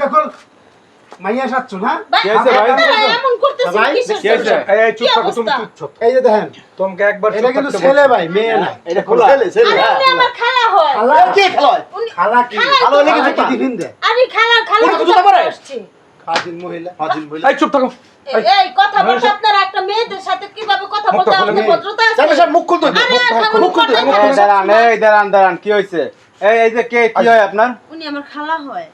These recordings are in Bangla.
বুরকা খোল। মাইয়া সাচ্ছ না? কি হয়েছে এমন করতেছেন ভাই, কিসের কি হয়েছে? জন্য? এই চুপ থাকো তুমি চুপ এই যে দেখেন। তোমাকে একবার এটা কিন্তু ছেলে ভাই মেয়ে না এটা খোলা। ছেলে ছেলে আরে আমার খালা হয়। খালা কে খেলা হয়? খালা কি? খালা ভালো তো কি টিফিন দেয় আরে খালা খালা তো জুতা জুতা পরে পরে? আসছে। কাজিন মহিলা। এই চুপ থাকো। এই। কথা বলতে আপনারা একটা মেয়েদের সাথে কীভাবে কথা বলতে খুলে ভদ্রতা আছে? স্যার মুখ খুলতে হবে। আরে এখন মুখ খুলতে হবে, মুখ কথা এই খুলতে হবে। দাঁড়ান এই দাঁড়ান দাঁড়ান কি হয়েছে? এই এই যে কে কি হয় আপনার? উনি আমার খালা হয়।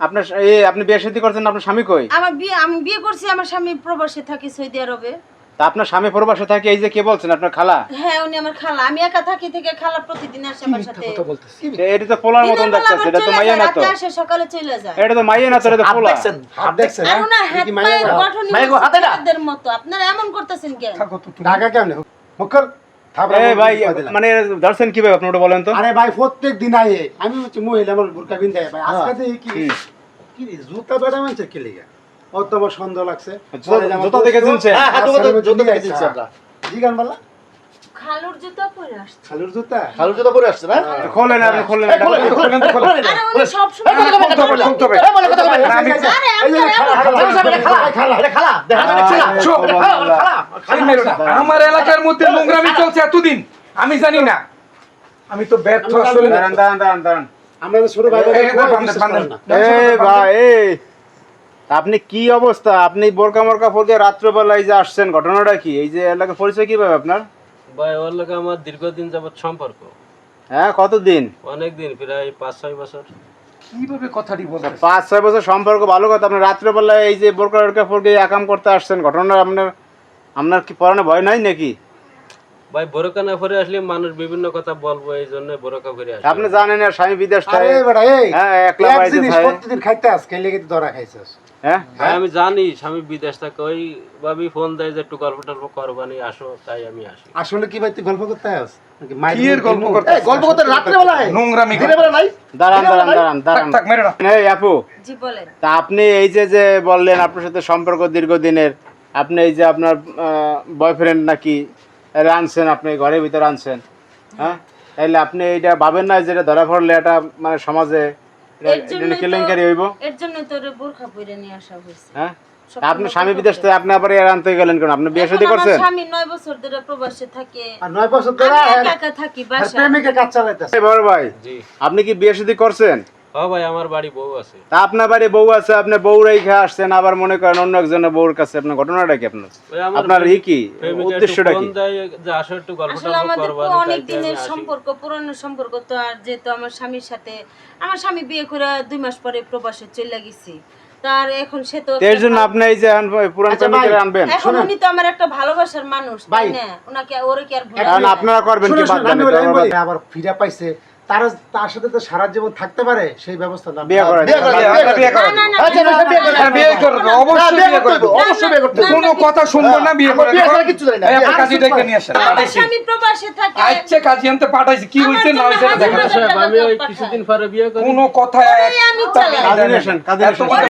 আপনার এই আপনি বিয়ে শাদী করছেন আপনার স্বামী কই? আমার বিয়ে আমি বিয়ে করছি আমার স্বামী প্রবাসে থাকে সৌদি আরবে। তা আপনার স্বামী প্রবাসে থাকে এই যে কে বলছেন আপনার খালা? হ্যাঁ উনি আমার খালা। আমি একা থাকি থেকে খালা প্রতিদিন আসে আমার সাথে। কথা বলতেছি এটা তো পোলার মতন দেখতেছে এটা তো মাইয়া না তো আসে সকালে চলে যায়। এটা তো মাইয়া না তো এটা তো পোলা। দেখছেন? হাত দেখছেন আর ওনার হাত মাইয়া পায়ের গঠন গো হাতে না? মতো। আপনারা এমন করতেছেন কেন? ঢাকা কেমনে? মুখর। ভাই মানে ধরছেন কীভাবে আপনি ওটা বলেন তো? আরে ভাই প্রত্যেক দিন আয়ে। আমি হচ্ছে মহিলা আমার বুরকা বিন দেয় ভাই আজকে দেখি কি? কি জুতা বেড়া মানছে কে লিগা? ও তোমার সন্দেহ লাগছে। জুতা- দেখে চিনছে? হ্যাঁ, হ্যাঁ, জুতা- জন্য দেখে চিনছি জিগান বালা? খালুর জুতা পরে আসছে। খালুর জুতা? খালু জুতা পরে আসছে না? খোলেন আপনি খোলেন খোলেন, খোলেন, খোলেন, খোলেন। আরে উনি সব সময় কথা কবে, কথা কবে, এই, বলে কথা কবে। আমি- আরে এই খালা, খালা, জানো স্যার, এটা খালা, খালা, এটা খালা, দেখা যায় না, খালা। চুপ। খালা, বলে খালা, এই মেরো না। আমার এলাকার মধ্যে নোংরামি চলছে এতদিন আমি জানি না। আমি তো ব্যর্থ আসলে। দাঁড়ান দাঁড়ান দাঁড়ান দাঁড়ান। আমরা তো ছোট ভাই এই, এই, ভাই বান্ধব, বিশ্বাস বান্ধব। করেন না। এই আপনি কি অবস্থা? আপনি বোরকা মরকা পরে রাত্রবেলায় যে আসছেন ঘটনাটা কি? এই যে এলাকা পরিচয় কীভাবে আপনার? ভাই ওর লোকে আমার দীর্ঘদিন যাবৎ সম্পর্ক। হ্যাঁ কতদিন? অনেক দিন প্রায় পাঁচ ছয় বছর। কীভাবে কথাটি বলতে পাঁচ ছয় বছর সম্পর্ক ভালো কথা রাত্রেবেলায় এই যে বোরকা টোরকা পরে একাম করতে আসছেন ঘটনা আপনার আপনার কি পড়ানো ভয় নাই নাকি? ভাই বোরকা না পরে আসলে মানুষ বিভিন্ন কথা বলব এই জন্য বোরকা করে আসে আপনি জানেন না স্বামী বিদেশ আরে থাকে। হ্যাঁ, একলা থাকে। প্রতিদিন খাইতে আস খেলে কিন্তু ধরা খাইছিস? হ্যাঁ? ভাই আমি জানি স্বামী বিদেশ থাকে ওই ভাবি ফোন দেয় যে একটু গল্প টল্প করবানি আসো তাই আমি আসি। আসলে কি ভাই তুই গল্প করতে আস? নাকি মাইর কি এর গল্প করতে গল্প করতে রাত্রেবেলা হয়? নোংরামি বেলা নাই? দাঁড়ান দাঁড়ান দাঁড়ান দাঁড়ান থাক মেরো না এই আপু। জি বলেন। তা আপনি এই যে যে বললেন আপনার সাথে সম্পর্ক দীর্ঘদিনের আপনি এই যে আপনার বয়ফ্রেন্ড নাকি এর আনছেন আপনি ঘরের ভিতরে আনছেন হ্যাঁ? তাইলে আপনি এইটা ভাবেন না যেটা ধরা পড়লে এটা মানে সমাজে এটা- এর এটা জন্যই তো- কেলেঙ্কারি হইব? এর জন্য তোর বোরখা পরে নিয়ে আসা হয়েছে হ্যাঁ? সব আপনার স্বামী বিদেশ থেকে আপনি আবার এর আনতে গেলেন কেন? আপনি বিয়ে শাদী করছেন? স্বামী নয় বছর ধরে প্রবাসে থাকে। আর নয় বছর ধরে আমি একা একা থাকি আর প্রেমিকের কাজ চালাইতেছে। বড় ভাই আপনি কি বিয়ে শাদী করছেন? হ ভাই আমার বাড়ি বউ আছে। তা আপনার বাড়ি বউ আছে আপনি বউ রেখে আসছেন আবার মনে করেন অন্য একজনের বউর কাছে আপনার ঘটনাটা কি আপনার? আপনার ই কি? উদ্দেশ্যটা কি? যে আসো একটু গল্প আসলে টল্প আমাদের করবানি অনেক দিনের সম্পর্ক পুরনো সম্পর্ক তো আর যেহেতু আমার স্বামীর সাথে আমার স্বামী বিয়ে করে দুই মাস পরে প্রবাসে চলে গেছি। তার এখন সে তো এর জন্য আপনি এই যে পুরান আচ্ছা প্রেমিকের আনবেন এখন উনি তো আমার একটা ভালোবাসার মানুষ তাই ভাই। না? ওনাকে ওরে কি আর ভুলে কারণ আপনারা করবেন কি বাদ দেন আবার ফিরে পাইছে তার তার সাথে তো সারা জীবন থাকতে পারে সেই ব্যবস্থা না। বিয়ে করা বিয়ে করে, আচ্ছা, আচ্ছা, করে, হ্যাঁ, অবশ্যই বিয়ে করব অবশ্যই বিয়ে করতে কোনো কথা শুনব না বিয়ে করবে বিয়ে কিছু জানি না। এই কাজী ডেকে নিয়ে আসেন আমি প্রবাসে থাকি। আচ্ছা কাজী আনতে পাঠাইছি। কি হয়েছে না হইছে দেখা। সাহেব, আমি ওই কিছুদিন পরে বিয়ে করব কোনো কথা আমি চলে কাজী কথা